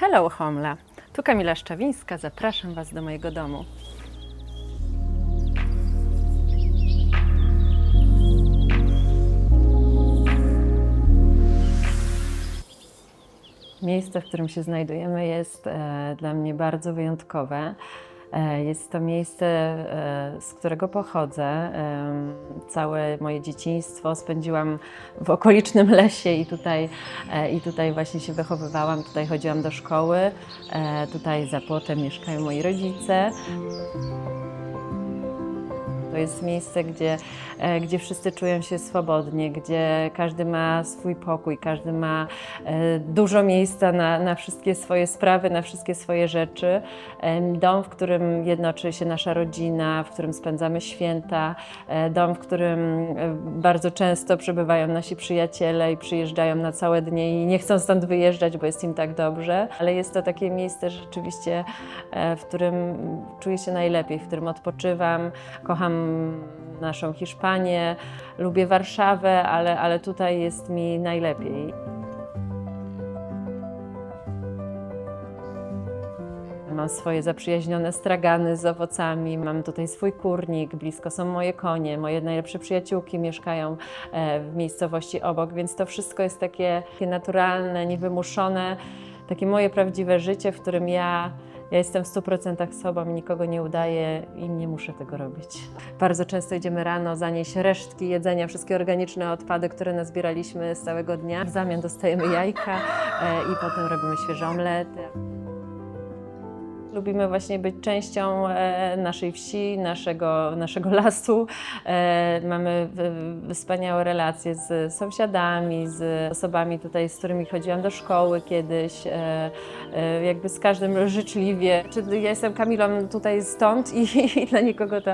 Hello Homla, tu Kamila Szczawińska, zapraszam Was do mojego domu. Miejsce, w którym się znajdujemy, jest e, dla mnie bardzo wyjątkowe. E, Jest to miejsce, e, z którego pochodzę. Em, Całe moje dzieciństwo spędziłam w okolicznym lesie i tutaj, e, i tutaj właśnie się wychowywałam. Tutaj chodziłam do szkoły. E, Tutaj za płotem mieszkają moi rodzice. To jest miejsce, gdzie, e, gdzie wszyscy czują się swobodnie, gdzie każdy ma swój pokój, każdy ma e, dużo miejsca na, na wszystkie swoje sprawy, na wszystkie swoje rzeczy. Dom, w którym jednoczy się nasza rodzina, w którym spędzamy święta, e, dom, w którym bardzo często przebywają nasi przyjaciele i przyjeżdżają na całe dnie i nie chcą stąd wyjeżdżać, bo jest im tak dobrze, ale jest to takie miejsce rzeczywiście, w którym czuję się najlepiej, w którym odpoczywam, kocham naszą Hiszpanię, lubię Warszawę, ale, ale tutaj jest mi najlepiej. Mam swoje zaprzyjaźnione stragany z owocami, mam tutaj swój kurnik, blisko są moje konie, moje najlepsze przyjaciółki mieszkają e, w miejscowości obok, więc to wszystko jest takie, takie naturalne, niewymuszone, takie moje prawdziwe życie, w którym ja, ja jestem w 100% sobą, nikogo nie udaję i nie muszę tego robić. Bardzo często idziemy rano zanieść resztki jedzenia, wszystkie organiczne odpady, które nazbieraliśmy z całego dnia. W zamian dostajemy jajka e, i potem robimy świeże omlety. Lubimy właśnie być częścią e, naszej wsi, naszego, naszego lasu. E, Mamy wspaniałe relacje z sąsiadami, z osobami tutaj, z którymi chodziłam do szkoły kiedyś. E, Jakby z każdym życzliwie. Ja jestem Kamilą tutaj stąd i, i dla nikogo to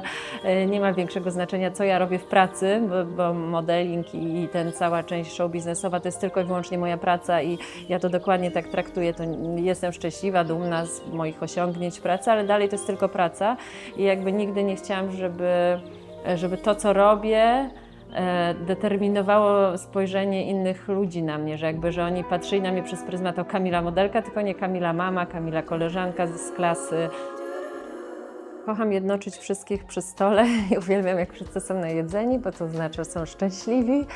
nie ma większego znaczenia, co ja robię w pracy, bo, bo modeling i, i ten cała część show biznesowa to jest tylko i wyłącznie moja praca i ja to dokładnie tak traktuję. To jestem szczęśliwa, dumna z moich osiągnięć pracy, ale dalej to jest tylko praca. I jakby nigdy nie chciałam, żeby, żeby to, co robię, e, determinowało spojrzenie innych ludzi na mnie, że jakby, że oni patrzyli na mnie przez pryzmat o Kamila modelka, tylko nie Kamila mama, Kamila koleżanka z klasy. Kocham jednoczyć wszystkich przy stole. I uwielbiam, jak wszyscy są najedzeni, bo to znaczy, że są szczęśliwi,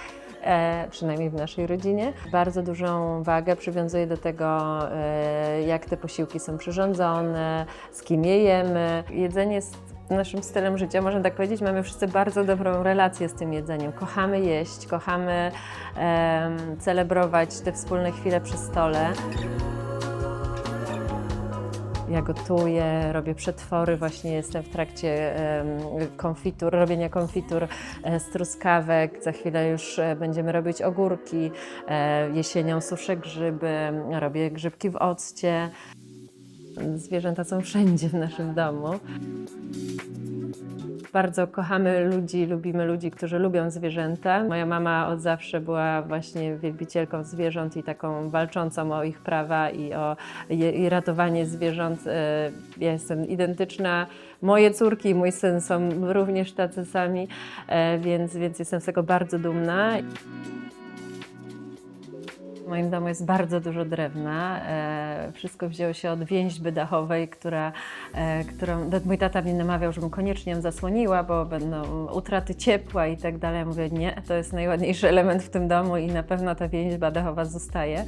przynajmniej w naszej rodzinie. Bardzo dużą wagę przywiązuję do tego, e, jak te posiłki są przyrządzone, z kim je jemy. Jedzenie jest naszym stylem życia, można tak powiedzieć. Mamy wszyscy bardzo dobrą relację z tym jedzeniem. Kochamy jeść, kochamy celebrować te wspólne chwile przy stole. Ja gotuję, robię przetwory, właśnie jestem w trakcie konfitur, robienia konfitur e, z truskawek. Za chwilę już e, będziemy robić ogórki, e, jesienią suszę grzyby, robię grzybki w occie. Zwierzęta są wszędzie w naszym domu. Bardzo kochamy ludzi, lubimy ludzi, którzy lubią zwierzęta. Moja mama od zawsze była właśnie wielbicielką zwierząt i taką walczącą o ich prawa i o i, i ratowanie zwierząt. E, Ja jestem identyczna. Moje córki i mój syn są również tacy sami, e, więc, więc jestem z tego bardzo dumna. Moim domu jest bardzo dużo drewna. E, wszystko wzięło się od więźby dachowej, która, e, którą mój tata mnie namawiał, żebym koniecznie ją zasłoniła, bo będą utraty ciepła i tak dalej. Mówię, nie, to jest najładniejszy element w tym domu i na pewno ta więźba dachowa zostaje.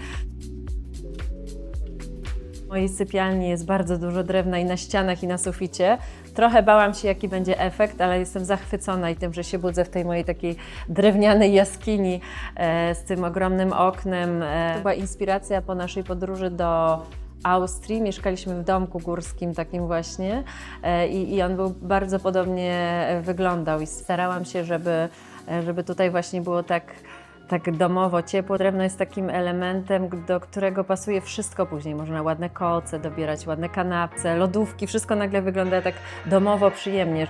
Mojej sypialni jest bardzo dużo drewna i na ścianach, i na suficie. Trochę bałam się, jaki będzie efekt, ale jestem zachwycona i tym, że się budzę w tej mojej takiej drewnianej jaskini e, z tym ogromnym oknem. E, to była inspiracja po naszej podróży do Austrii. Mieszkaliśmy w domku górskim takim właśnie e, i, i on był bardzo podobnie wyglądał i starałam się, żeby, e, żeby tutaj właśnie było tak tak domowo, ciepło. Drewno jest takim elementem, do którego pasuje wszystko później. Można ładne koce dobierać, ładne kanapce, lodówki, wszystko nagle wygląda tak domowo, przyjemnie.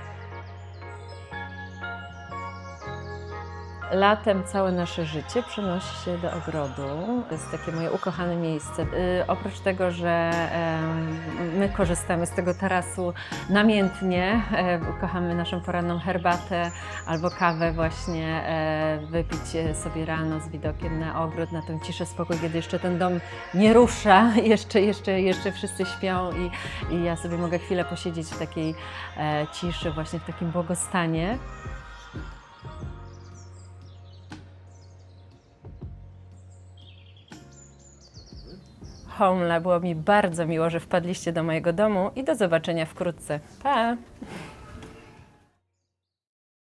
Latem całe nasze życie przenosi się do ogrodu. To jest takie moje ukochane miejsce. Y, oprócz tego, że my korzystamy z tego tarasu namiętnie, e, kochamy naszą poranną herbatę albo kawę właśnie e, wypić sobie rano z widokiem na ogród, na tę ciszę, spokój, kiedy jeszcze ten dom nie rusza, jeszcze, jeszcze, jeszcze wszyscy śpią i, i ja sobie mogę chwilę posiedzieć w takiej e, ciszy, właśnie w takim błogostanie. Homla, było mi bardzo miło, że wpadliście do mojego domu i do zobaczenia wkrótce. Pa!